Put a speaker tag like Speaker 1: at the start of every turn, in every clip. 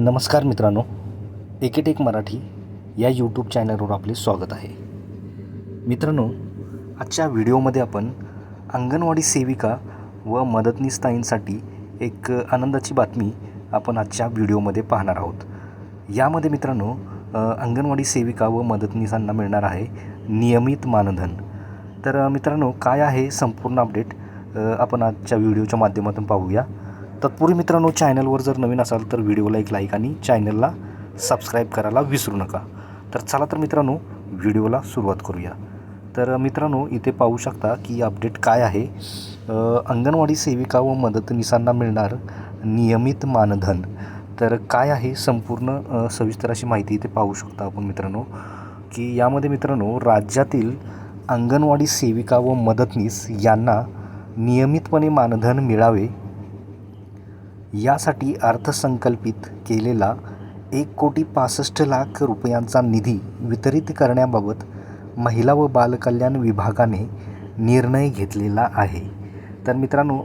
Speaker 1: नमस्कार मित्रांनो एकेटेक मराठी या यूट्यूब चॅनलवर आपले स्वागत आहे. मित्रांनो आजच्या व्हिडिओमध्ये आपण अंगणवाडी सेविका व मदतनीसताईंसाठी एक आनंदाची बातमी आपण आजच्या व्हिडिओमध्ये पाहणार आहोत. यामध्ये मित्रांनो अंगणवाडी सेविका व मदतनीसांना मिळणार आहे नियमित मानधन. तर मित्रांनो काय आहे संपूर्ण अपडेट आपण आजच्या व्हिडिओच्या माध्यमातून पाहूया. तत्पूर्वी मित्रांनो चॅनलवर जर नवीन असाल तर व्हिडिओला एक लाईक आणि चॅनलला सबस्क्राईब करायला विसरू नका. तर चला तर मित्रांनो व्हिडिओला सुरुवात करूया. तर मित्रांनो इथे पाहू शकता की अपडेट काय आहे. अंगणवाडी सेविका व मदतनीसांना मिळणार नियमित मानधन. तर काय आहे संपूर्ण सविस्तर अशी माहिती इथे पाहू शकता आपण मित्रांनो की यामध्ये मित्रांनो राज्यातील अंगणवाडी सेविका व मदतनीस यांना नियमितपणे मानधन मिळावे यासाठी अर्थसंकल्पित केलेला एक कोटी पासष्ट लाख रुपयांचा निधी वितरित करण्याबाबत महिला व बालकल्याण विभागाने निर्णय घेतलेला आहे. तर मित्रांनो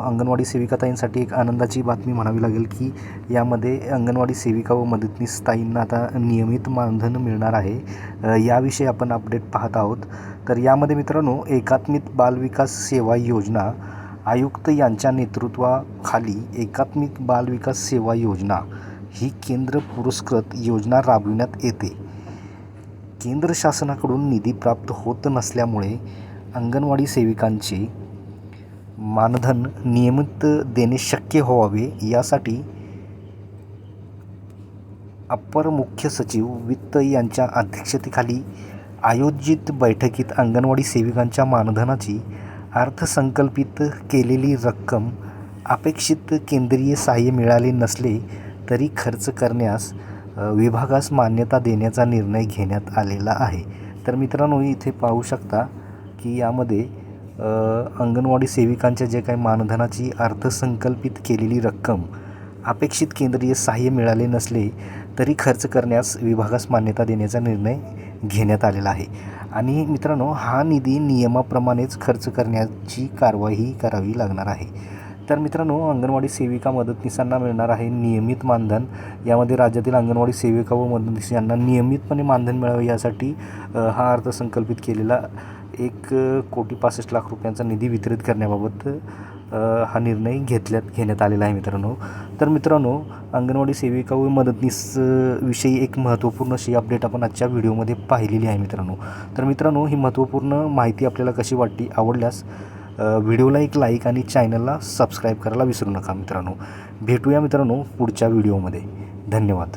Speaker 1: अंगणवाडी सेविकाताईंसाठी एक आनंदाची बातमी म्हणावी लागेल की यामध्ये अंगणवाडी सेविका व मदतनीस ताईंना आता नियमित मानधन मिळणार आहे. याविषयी आपण अपडेट पाहत आहोत. तर यामध्ये मित्रांनो एकात्मिक बालविकास सेवा योजना आयुक्त यांच्या नेतृत्वाखाली एकात्मिक बालविकास सेवा योजना ही केंद्र पुरस्कृत योजना राबविण्यात येते. केंद्र शासनाकडून निधी प्राप्त होत नसल्यामुळे अंगणवाडी सेविकांचे मानधन नियमित देणे शक्य व्हावे यासाठी अपर मुख्य सचिव वित्त यांच्या अध्यक्षतेखाली आयोजित बैठकीत अंगणवाडी सेविकांच्या मानधनाची अर्थसंकल्पित केलेली रक्कम अपेक्षित केंद्रीय सहाय्य मिळाले नसले तरी खर्च करण्यास विभागास मान्यता देण्याचा निर्णय घेण्यात आलेला आहे. तर मित्रांनो इथे पाहू शकता की यामध्ये अंगणवाडी सेविकांच्या जे काही मानधनाची अर्थसंकल्पित केलेली रक्कम अपेक्षित केंद्रीय सहाय्य मिळाले नसले तरी खर्च करण्यास विभागास मान्यता देण्याचा निर्णय घेण्यात आलेला आहे. आणि मित्रांनो हा निधी नियमाप्रमाणेच खर्च करण्याची कारवाई करावी लागणार आहे. तर मित्रांनो अंगणवाडी सेविका मदतनीसांना मिळणार आहे नियमित मानधन. यामध्ये राज्यातील अंगणवाडी सेविका व मदतनीस यांना नियमितपणे मानधन मिळावे यासाठी हा अर्थसंकल्पित केलेला एक कोटी पासष्ट लाख रुपयांचा निधी वितरित करण्याबाबत हा निर्णय घेतल्यात घेण्यात आलेला आहे मित्रांनो. तर मित्रांनो अंगणवाडी सेविका व मदतनीस विषयी एक महत्त्वपूर्ण अशी अपडेट आपण आजच्या व्हिडिओमध्ये पाहिलेली आहे मित्रांनो. तर मित्रांनो ही महत्त्वपूर्ण माहिती आपल्याला कशी वाटली आवडल्यास व्हिडिओला एक लाईक आणि चॅनलला सबस्क्राईब करायला विसरू नका मित्रांनो. भेटूया मित्रांनो पुढच्या व्हिडिओमध्ये. धन्यवाद.